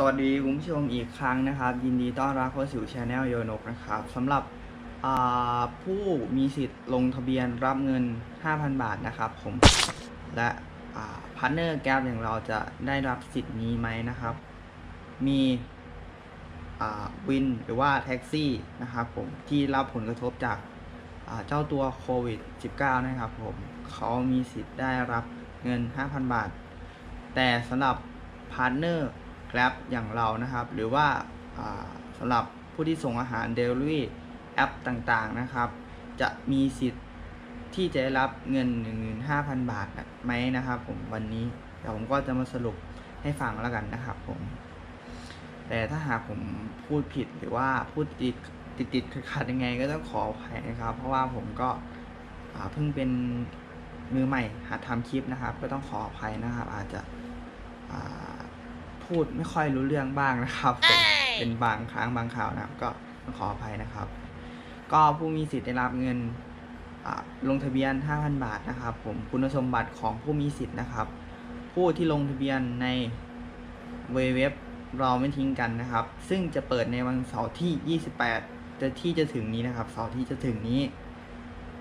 สวัสดีคุณผู้ชมอีกครั้งนะครับ ยินดีต้อนรับเข้าสู่ช anel โยนกนะครับสำหรับผู้มีสิทธิ์ลงทะเบียนรับเงิน 5,000 บาทนะครับผมและพาร์ทเนอร์แก p อย่างเราจะได้รับสิทธิ์นี้ไหมนะครับ มีวินหรือว่าแท็กซี่นะครับผมที่รับผลกระทบจากเจ้าตัวโควิด -19 นะครับผมเขามีสิทธิ์ได้รับเงิน 5,000 บาท แต่สำหรับพาร์ทเนอร์ Grab อย่างเรานะครับ หรือว่าสำหรับผู้ที่ส่งอาหาร Delivery แอปต่างๆนะครับ จะมีสิทธิ์ที่จะได้รับเงิน 15,000 บาทไหมนะครับผมวันนี้เดี๋ยวผมก็จะมาสรุปให้ฟังแล้วกันนะครับผมแต่ถ้าหากผมพูดผิดหรือว่าพูดติดติดติดขัดยังไงก็ต้องขออภัยนะครับ เพราะว่าผมก็เพิ่งเป็นมือใหม่หัดทำคลิปนะครับ ก็ต้องขออภัยนะครับ อาจจะ พูดไม่ค่อยรู้เรื่องบ้างนะครับผมเป็นบางครั้งบางข่าวนะครับ ก็ต้องขออภัยนะครับ ก็ผู้มีสิทธิ์ได้รับเงินอ่าลงทะเบียน 5,000 บาทนะครับ ผมคุณสมบัติของผู้มีสิทธิ์นะครับ ผู้ที่ลงทะเบียนในเว็บเราไม่ทิ้งกันนะครับ ซึ่งจะเปิดในวันเสาร์ที่ 28 จะที่จะถึงนี้นะครับ เสาร์ที่จะถึงนี้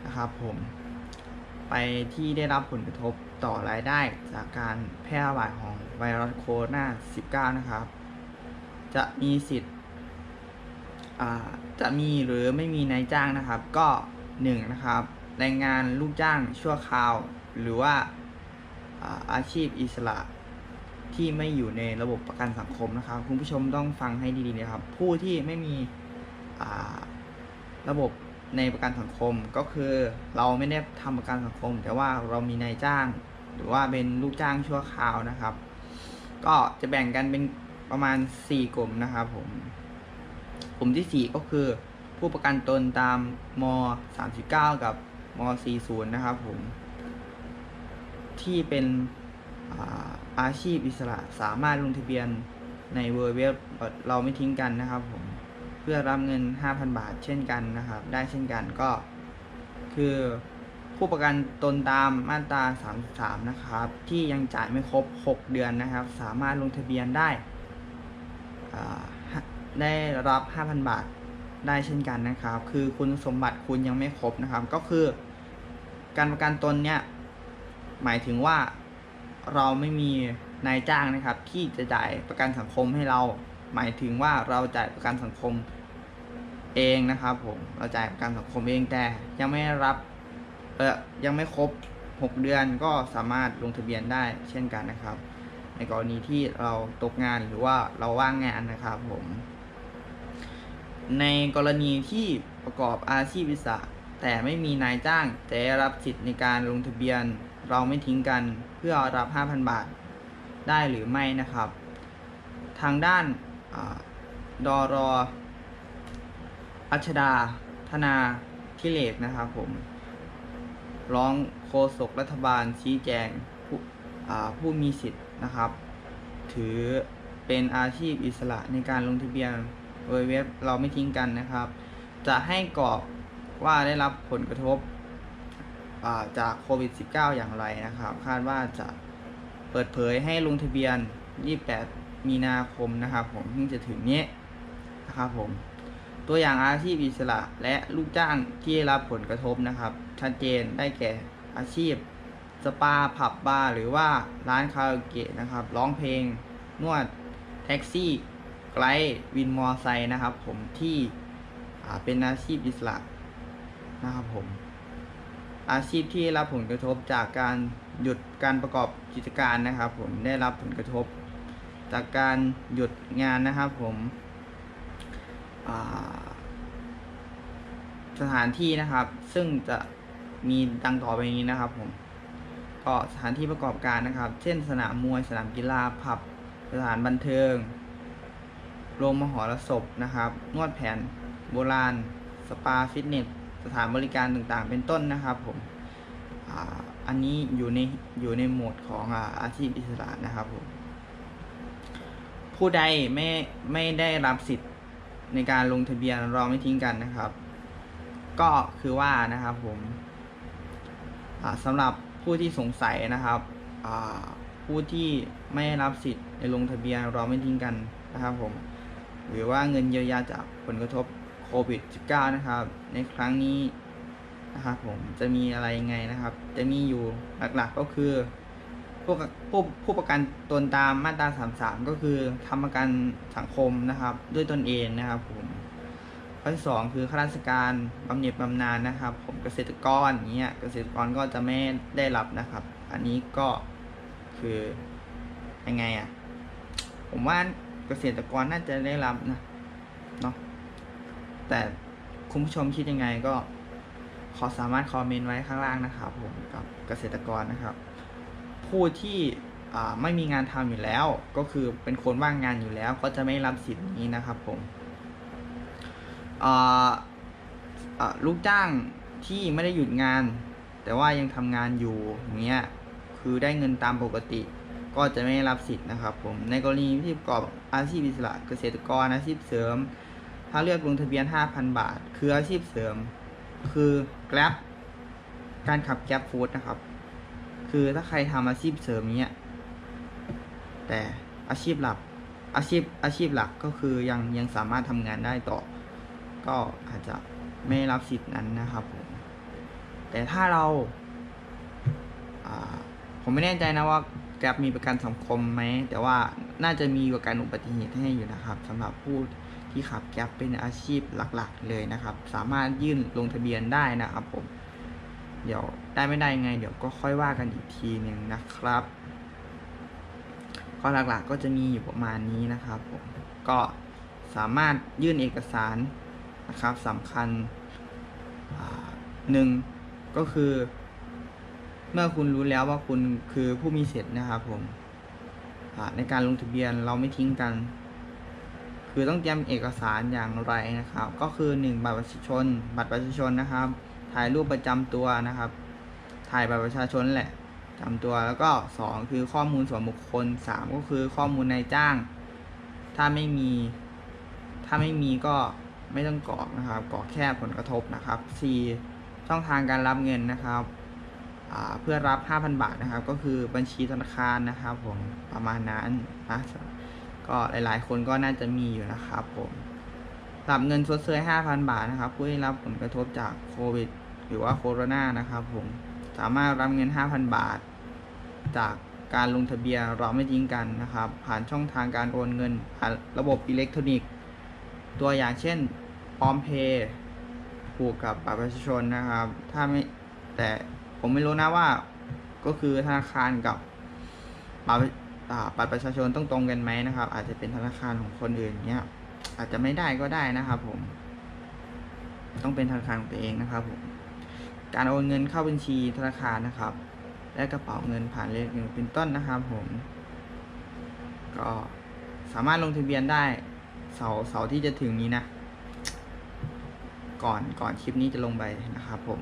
นะครับผม ไปที่ได้รับผลกระทบต่อรายได้จากการแพร่ระบาดของไวรัสโคโรนา 19 นะครับ จะมีสิทธิ์จะมีหรือไม่มีนายจ้างนะครับ ก็1นะครับแรงงานลูกจ้างชั่วคราว หรือว่าอาอาชีพอิสระที่ไม่อยู่ในระบบประกันสังคมนะครับคุณผู้ชมต้องฟังให้ดีๆนะครับ ผู้ที่ไม่มีระบบ ในประกันสังคมก็คือเราไม่ได้ทำประกันสังคม แต่ว่าเรามีนายจ้าง หรือว่าเป็นลูกจ้างชั่วคราวนะครับ ก็จะแบ่งกันเป็นประมาณ 4 กลุ่มนะครับผมกลุ่มที่ 4 ก็คือ ผู้ประกันตนตามม 39 กับม 40 นะครับผมที่เป็นอาอาชีพอิสระสามารถลงทะเบียนในเวอร์เว็บเราไม่ทิ้งกันนะครับผม พื่อรับเงิน 5,000 บาทเช่นกันนะครับ ได้เช่นกันก็ คือผู้ประกันตนตามมาตรา 33 นะครับ ที่ยังจ่ายไม่ครบ 6 เดือนนะครับ สามารถลงทะเบียนได้ได้รับ 5,000 บาทได้เช่นกันนะครับ คือคุณสมบัติคุณยังไม่ครบนะครับ ก็คือ การประกันตนเนี่ยหมายถึงว่าเราไม่มีนายจ้างนะครับ ที่จะจ่ายประกันสังคมให้เรา หมายถึงว่าเราจ่ายประกันสังคม เองนะครับผมเราจ่ายประกันสังคมเองแต่ยังไม่รับเออยังไม่ครบ 6 เดือนก็สามารถลงทะเบียนได้เช่นกันนะครับ ในกรณีที่เราตกงานหรือว่าเราว่างงานนะครับผม ในกรณีที่ประกอบอาชีพอิสระแต่ไม่มีนายจ้างจะได้รับสิทธิ์ในการลงทะเบียนเราไม่ทิ้งกันเพื่อรับ 5,000 บาทได้หรือไม่นะครับ ทางด้านอดอรอ อัชดา ธนาทิเลกนะครับผม ร้องโฆษกรัฐบาลชี้แจงผู้ผู้มีสิทธิ์นะครับ ถือเป็นอาชีพอิสระในการลงทะเบียนเว็บเราไม่ทิ้งกันนะครับ จะให้กรอบว่าได้รับผลกระทบาจากโควิด -19 อย่างไรนะครับ คาดว่าจะเปิดเผยให้ลงทะเบียน 28 มีนาคมนะครับผมที่จะถึงนี้นะครับผม ตัวอย่างอาชีพอิสระและลูกจ้างที่ได้รับผลกระทบนะครับ ชัดเจนได้แก่อาชีพ สปาผับบาร์หรือว่าร้านคาราโอเกะนะครับ ร้องเพลง นวดแท็กซี่ไกด์วินมอไซค์นะครับ ผมที่เป็นอาชีพอิสระนะครับผม อาชีพที่ได้รับผลกระทบจากการหยุดการประกอบกิจการนะครับ ผมได้รับผลกระทบ จากการหยุดงานนะครับผม สถานที่นะครับ ซึ่งจะมีดังต่อไปนี้นะครับผมก็สถานที่ประกอบการนะครับ เช่น สนามมวย สนามกีฬา ผับ สถานบันเทิง โรงมหรสพนะครับ นวดแผนโบราณ สปาฟิตเนส สถานบริการต่างๆ เป็นต้นนะครับผมอันนี้อยู่ในอยู่ในโหมดของอาอาชีพอิสระนะครับผมผู้ใดไม่ไม่ได้รับสิทธิ์ ในการลงทะเบียนเราไม่ทิ้งกันนะครับ ก็คือว่านะครับผมสำหรับผู้ที่สงสัยนะครับผู้ที่ไม่รับสิทธิ์ในลงทะเบียนเราไม่ทิ้งกันนะครับผมหรือว่าเงินเยียวยาจากผลกระทบโควิด -19 นะครับ ในครั้งนี้นะครับผมจะมีอะไรยังไงนะครับ จะมีอยู่หลักๆก็คือ ผู้ผู้ผู้ประกันตนตามมาตรา33 ก็คือทำประกันสังคมนะครับ ด้วยตนเองนะครับผมข้อที่สองคือข้าราชการบำเหน็จบำนาญนะครับ ผมเกษตรกรอย่างเงี้ยเกษตรกรก็จะไม่ได้รับนะครับ อันนี้ก็คือยังไงอะ่ะผมว่าเกษตรกรน่าจะได้รับนะเนาะแต่คุณผู้ชมคิดยังไงก็ขอสามารถคอมเมนต์ไว้ข้างล่างนะครับ ผมกับเกษตรกรนะครับ ผู้ที่ไม่มีงานทำอยู่แล้ว ก็คือเป็นคนว่างงานอยู่แล้ว ก็จะไม่รับสิทธิ์นี้นะครับผมลูกจ้างที่ไม่ได้หยุดงาน แต่ว่ายังทำงานอยู่อย่างเงี้ยคือได้เงินตามปกติ ก็จะไม่รับสิทธิ์นะครับ ผมในกรณีที่ประกอบอาชีพอิสระเกษตรกรอาชีพเสริม ถ้าเลือกลงทะเบียน 5,000 บาท คืออาชีพเสริม คือ Grab การขับ Grab Food นะครับ คือถ้าใครทำอาชีพเสริมเนี้ย แต่อาชีพหลัก อาชีพอาชีพหลักก็คือยังยังสามารถทำงานได้ต่อ ก็อาจจะไม่รับสิทธิ์นั้นนะครับผม แต่ถ้าเรา ผมไม่แน่ใจนะว่าแกร็บมีประกันสังคมไหม แต่ว่าน่าจะมีประกันอุบัติเหตุให้อยู่นะครับสำหรับผู้ที่ขับแกร็บเป็นอาชีพหลักๆ เลยนะครับ สามารถยื่นลงทะเบียนได้นะครับผม เดี๋ยวได้ไม่ได้ยังไง เดี๋ยวก็ค่อยว่ากันอีกทีหนึ่งนะครับข้อหลักๆก็จะมีอยู่ประมาณนี้นะครับผมก็สามารถยื่นเอกสารนะครับสำคัญหนึ่งก็คือ เมื่อคุณรู้แล้วว่าคุณคือผู้มีสิทธิ์นะครับผมในการลงทะเบียนเราไม่ทิ้งกัน คือต้องเตรียมเอกสารอย่างไรนะครับ ก็คือหนึ่งบัตรประชาชน บัตรประชาชนนะครับ ถ่ายรูปประจำตัวนะครับ ถ่ายบัตรประชาชนแหละจำตัวแล้วก็สองคือข้อมูลส่วนบุคคลสามก็คือข้อมูลนายจ้าง ถ้าไม่มี ถ้าไม่มีก็ไม่ต้องกรอกนะครับกรอกแค่ผลกระทบนะครับสี่ช่องทางการรับเงินนะครับเพื่อรับ 5,000 บาทนะครับ ก็คือบัญชีธนาคารนะครับผมประมาณนั้นนะก็หลายๆ คนก็น่าจะมีอยู่นะครับผมรับเงินชดเชย5,000 บาทนะครับผู้ได้รับผลกระทบจากโควิด หรือว่าโคโรนานะครับผมสามารถรับเงิน 5,000 บาท จากการลงทะเบียนเราไม่ทิ้งกันนะครับ ผ่านช่องทางการโอนเงินผ่านระบบอิเล็กทรอนิกส์ ตัวอย่างเช่นพร้อมเพย์ผูกกับบัตรประชาชนนะครับ ถ้าไม่แต่ผมไม่รู้นะว่าก็คือธนาคารกับบัตรบัตรประชาชนต้องตรงกันไหมนะครับ อาจจะเป็นธนาคารของคนอื่นเนี้ยอาจจะไม่ได้ก็ได้นะครับผม ต้องเป็นธนาคารของตัวเองนะครับผม การโอนเงินเข้าบัญชีธนาคารนะครับ และกระเป๋าเงินผ่านเลขเงินเป็นต้นนะครับผม ก็สามารถลงทะเบียนได้เสาเสาที่จะถึงนี้นะ ก่อนก่อนคลิปนี้จะลงไปนะครับผม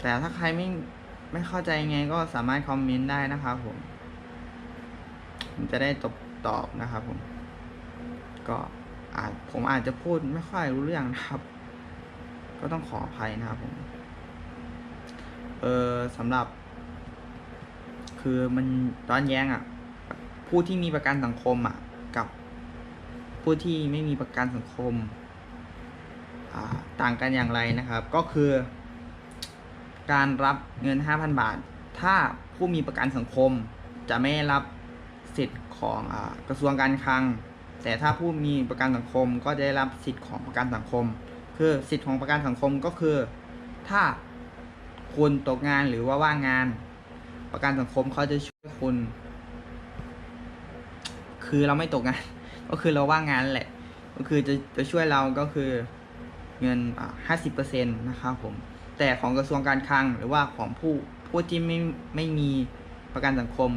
แต่ถ้าใครไม่ไม่เข้าใจยังไงก็สามารถคอมเมนต์ได้นะครับผมผมจะได้ตอบตอบนะครับผม ก็อาจผมอาจจะพูดไม่ค่อยรู้เรื่องนะครับ ก็ต้องขออภัยนะครับผม เออสำหรับ คือมันร้อนแย้งอะ ผู้ที่มีประกันสังคมอะ กับผู้ที่ไม่มีประกันสังคม อ่า ต่างกันอย่างไรนะครับ ก็คือ การรับเงิน 5,000 บาท ถ้าผู้มีประกันสังคม จะไม่รับสิทธิ์ของอากระทรวงการคลัง แต่ถ้าผู้มีประกันสังคมก็จะได้รับสิทธิ์ของประกันสังคม คือสิทธิของประกันสังคมก็คือ ถ้าคุณตกงานหรือว่าว่างงาน ประกันสังคมเขาจะช่วยคุณ คือเราไม่ตกงาน ก็คือเราว่างงานแหละ ก็คือจะจะช่วยเราก็คือเงินห้าสิบเปอร์เซ็นต์นะครับผม แต่ของกระทรวงการคลังหรือว่าของผู้ผู้ที่ไม่ไม่มีประกันสังคม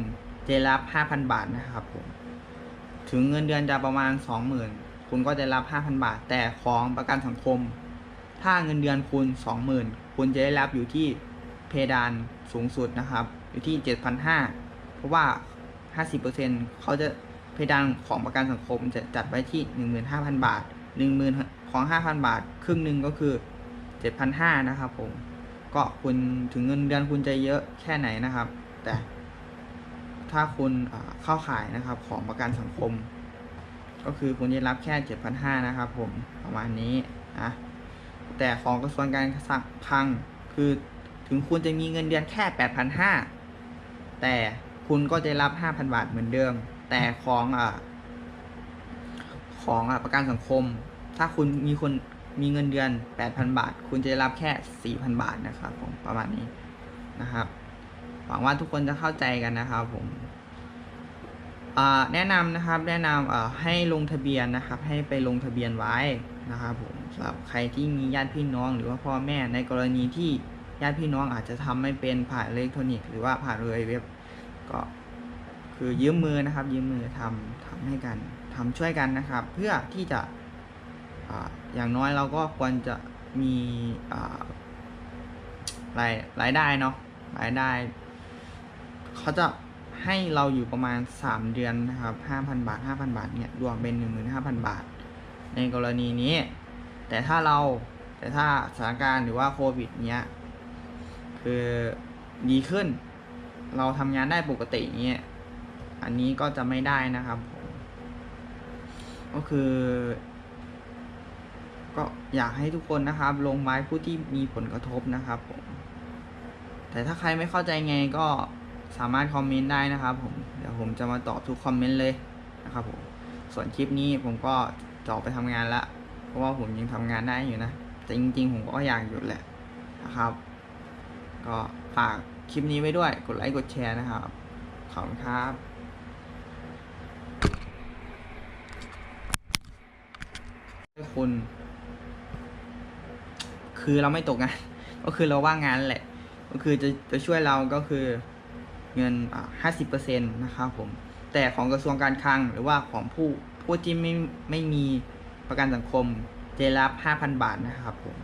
จะรับห้าพันบาทนะครับผม ถึงเงินเดือนจะประมาณสองหมื่น คุณก็จะรับห้าพันบาท แต่ของประกันสังคม ถ้าเงินเดือนคุณสองหมื่นคุณจะได้รับอยู่ที่เพดานสูงสุดนะครับ อยู่ที่เจ็ดพันห้าเพราะว่าห้าสิบเขาจะเพดานของประกันสังคมจะจัดไว้ที่หนึ่งหมื่นห้าพันบาทหนึ่งหมื่นของห้าพันบาท ครึ่งหนึ่งก็คือเจ็ดพันะครับผม ก็คุณถึงเงินเดือนคุณจะเยอะแค่ไหนนะครับ แต่ถ้าคุณเข้าข่ายนะครับของประกันสังคม ก็คือคุณจะรับแค่เจ็ดพันะครับผมประมาณนี้นะแต่ของกระทรวงการคลังคือถึงคุณจะมีเงินเดือนแค่แปดพันห้าแต่คุณก็จะรับห้าพันบาทเหมือนเดิม แต่ของอ่าของอะประกันสังคม ถ้าคุณมีคนมีเงินเดือน 8,000 บาท คุณจะได้รับแค่ 4,000 บาทนะครับผมประมาณนี้นะครับ หวังว่าทุกคนจะเข้าใจกันนะครับผม แนะนำนะครับแนะนำให้ลงทะเบียนนะครับ ให้ไปลงทะเบียนไว้นะครับผมสำหรับใครที่มีญาติพี่น้องหรือว่าพ่อแม่ในกรณีที่ญาติพี่น้องอาจจะทำไม่เป็นผ่านอิเล็กทรอนิกส์หรือว่าผ่านเลยเว็บก็คือยืมมือนะครับ ยืมมือทำทำให้กันทำช่วยกันนะครับ เพื่อที่จะออย่างน้อยเราก็ควรจะมีรายรายได้เนาะรายได้ เขาจะ ให้เราอยู่ประมาณ 3 เดือนนะครับ 5,000 บาท 5,000 บาทเนี่ยรวมเป็น 15,000 บาท ในกรณีนี้ แต่ถ้าเราแต่ถ้าสถานการณ์หรือว่าโควิดเนี้ยคือดีขึ้น เราทำงานได้ปกติเงี้ยอันนี้ก็จะไม่ได้นะครับผมก็คือ ก็อยากให้ทุกคนนะครับ ลงไม้ผู้ที่มีผลกระทบนะครับผมแต่ถ้าใครไม่เข้าใจไงก็ สามารถคอมเมนต์ได้นะครับผมเดี๋ยวผมจะมาตอบทุกคอมเมนต์เลยนะครับผมส่วนคลิปนี้ผมก็จะออกไปทำงานละเพราะว่าผมยังทำงานได้อยู่นะแต่จริง ๆ ผมก็อยากหยุดแหละนะครับ ก็ฝากคลิปนี้ไว้ด้วยกดไลค์กดแชร์นะครับขอบคุณครับคุณคือเราไม่ตกงาน ก็คือเราว่างงานแหละ ก็คือจะจะช่วยเราก็คือ เงินห้าสิบเปอร์เซนต์นะครับผม แต่ของกระทรวงการคลังหรือว่าของผู้ผู้ที่ไม่ไม่มีประกันสังคมจะรับห้าพันบาทนะครับผม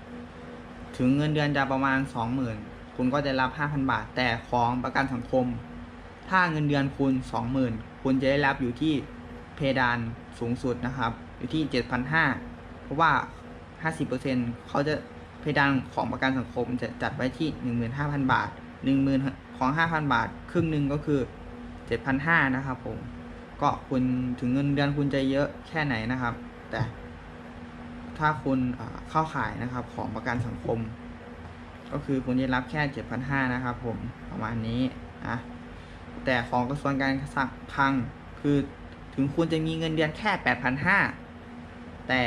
ถึงเงินเดือนจะประมาณสองหมื่นคุณก็จะรับห้าพันบาท แต่ของประกันสังคม ถ้าเงินเดือนคุณสองหมื่นคุณจะได้รับอยู่ที่เพดานสูงสุดนะครับ อยู่ที่เจ็ดพันห้าเพราะว่าห้าสิบเปอร์เซ็นเขาจะเพดานของประกันสังคมจะจัดไว้ที่หนึ่งหมื่นห้าพันบาทหนึ่งหมื่น ของห้าพันบาท ครึ่งหนึ่งก็คือเจ็ดพันห้านะครับผม ก็คุณถึงเงินเดือนคุณจะเยอะแค่ไหนนะครับ แต่ถ้าคุณเข้าข่ายนะครับของประกันสังคม ก็คือคุณจะรับแค่เจ็ดพันห้านะครับผมประมาณนี้นะแต่ของกระทรวงการคลังคือถึงคุณจะมีเงินเดือนแค่แปดพันห้าแต่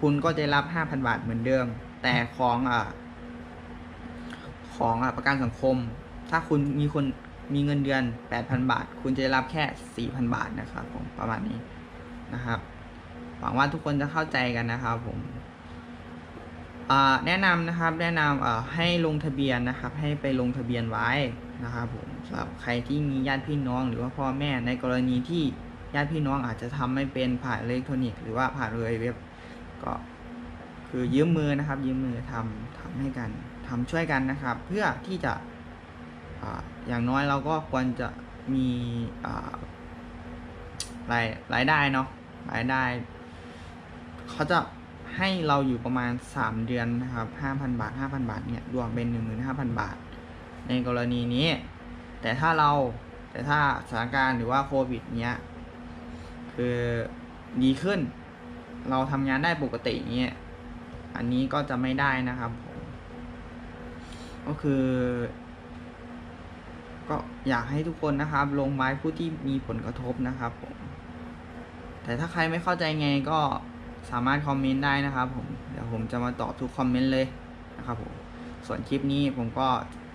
คุณก็จะรับห้าพันบาทเหมือนเดิม แต่ของอ่าของอ่าประกันสังคม ถ้าคุณมีคนมีเงินเดือนแปดพันบาท คุณจะได้รับแค่สี่พันบาทนะครับผมประมาณนี้นะครับหวังว่าทุกคนจะเข้าใจกันนะครับผมอ่าแนะนำนะครับแนะนำเอ่อให้ลงทะเบียนนะครับ ให้ไปลงทะเบียนไว้นะครับผมสำหรับใครที่มีญาติพี่น้องหรือว่าพ่อแม่ในกรณีที่ญาติพี่น้องอาจจะทำไม่เป็นผ่านอิเล็กทรอนิกส์หรือว่าผ่านเลยเว็บก็คือยืมมือนะครับยืมมือทำทำให้กันทำช่วยกันนะครับ เพื่อที่จะ อย่างน้อยเราก็ควรจะมีรายรายได้เนาะรายได้ เขาจะให้เราอยู่ประมาณ 3 เดือนนะครับ 5,000 บาท 5,000 บาทเนี่ยรวมเป็น 15,000 บาท ในกรณีนี้ แต่ถ้าเราแต่ถ้าสถานการณ์หรือว่าโควิดเนี้ยคือดีขึ้น เราทำงานได้ปกติเนี้ยอันนี้ก็จะไม่ได้นะครับผมก็คือ ก็อยากให้ทุกคนนะครับ ลงไม้ผู้ที่มีผลกระทบนะครับผมแต่ถ้าใครไม่เข้าใจไงก็สามารถคอมเมนต์ได้นะครับผมเดี๋ยวผมจะมาตอบทุกคอมเมนต์เลยนะครับผมส่วนคลิปนี้ผมก็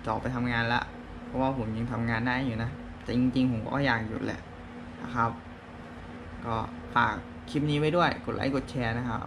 จะออกไปทำงานละเพราะว่าผมยังทำงานได้อยู่นะแต่จริง ๆ ผมก็อยากหยุดแหละนะครับ ก็ฝากคลิปนี้ไว้ด้วยกดไลค์กดแชร์นะครับ